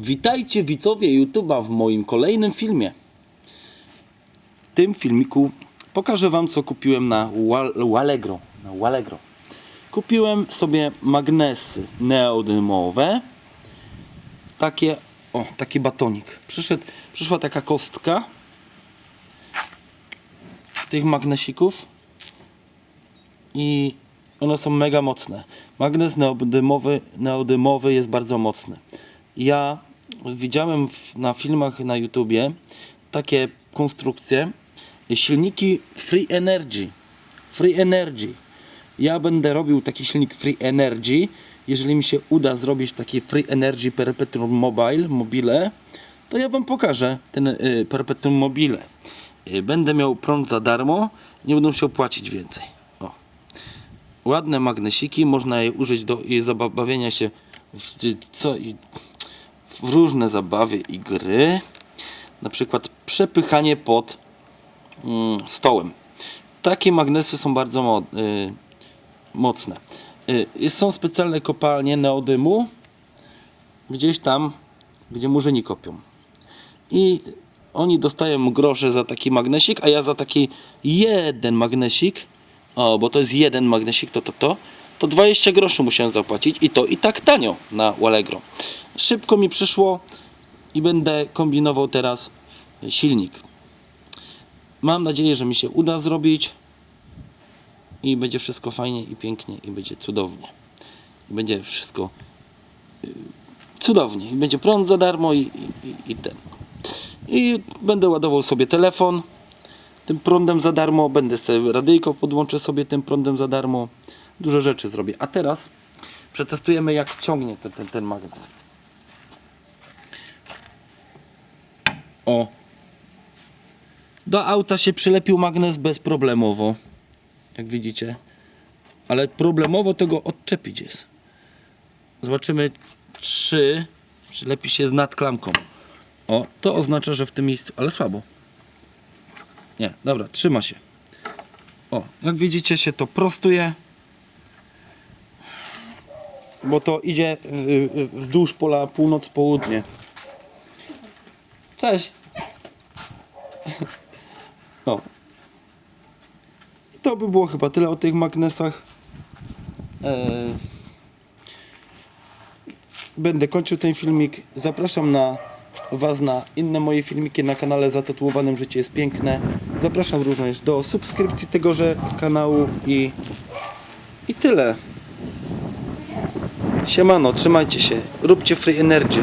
Witajcie widzowie YouTube'a w moim kolejnym filmie. W tym filmiku pokażę Wam co kupiłem na Wallegro. Na Wallegro. Kupiłem sobie magnesy neodymowe. Takie, o, taki batonik. Przyszedł, przyszła taka kostka tych magnesików i one są mega mocne. Magnes neodymowy, neodymowy jest bardzo mocny. Ja widziałem w, na filmach na YouTubie takie konstrukcje, silniki Free Energy. Free Energy. Ja będę robił taki silnik Free Energy. Jeżeli mi się uda zrobić taki Free Energy Perpetuum Mobile, mobile, to ja Wam pokażę ten y, Perpetuum Mobile. Y, będę miał prąd za darmo, nie będę musiał płacić więcej. O. Ładne magnesiki, można je użyć do zabawienia się w, co, i, w różne zabawy i gry. Na przykład przepychanie pod mm, stołem. Takie magnesy są bardzo mo, y, mocne. Y, są specjalne kopalnie neodymu gdzieś tam, gdzie murzyni kopią. I oni dostają grosze za taki magnesik, a ja za taki jeden magnesik, o, bo to jest jeden magnesik, to, to, to, to 20 groszy musiałem zapłacić i to i tak tanio na Allegro. Szybko mi przyszło i będę kombinował teraz silnik. Mam nadzieję, że mi się uda zrobić i będzie wszystko fajnie i pięknie i będzie cudownie. Będzie wszystko y, cudownie. I będzie prąd za darmo i, i- i ten. I będę ładował sobie telefon tym prądem za darmo. Będę sobie radyjko podłączę sobie tym prądem za darmo. Dużo rzeczy zrobię. A teraz przetestujemy jak ciągnie ten, ten, ten magnes. O. Do auta się przylepił magnes bezproblemowo. Jak widzicie. Ale problemowo tego odczepić jest. Zobaczymy, czy przylepi się z nadklamką. O, to oznacza, że w tym miejscu, ale słabo. Nie, dobra, trzyma się. O, jak widzicie się to prostuje. Bo to idzie wzdłuż pola północ-południe. Cześć. O. I to by było chyba tyle o tych magnesach. Eee, będę kończył ten filmik. Zapraszam na Was na inne moje filmiki na kanale zatytułowanym Życie jest piękne. Zapraszam również do subskrypcji tegoże kanału i, i tyle. Siemano, trzymajcie się. Róbcie free energy.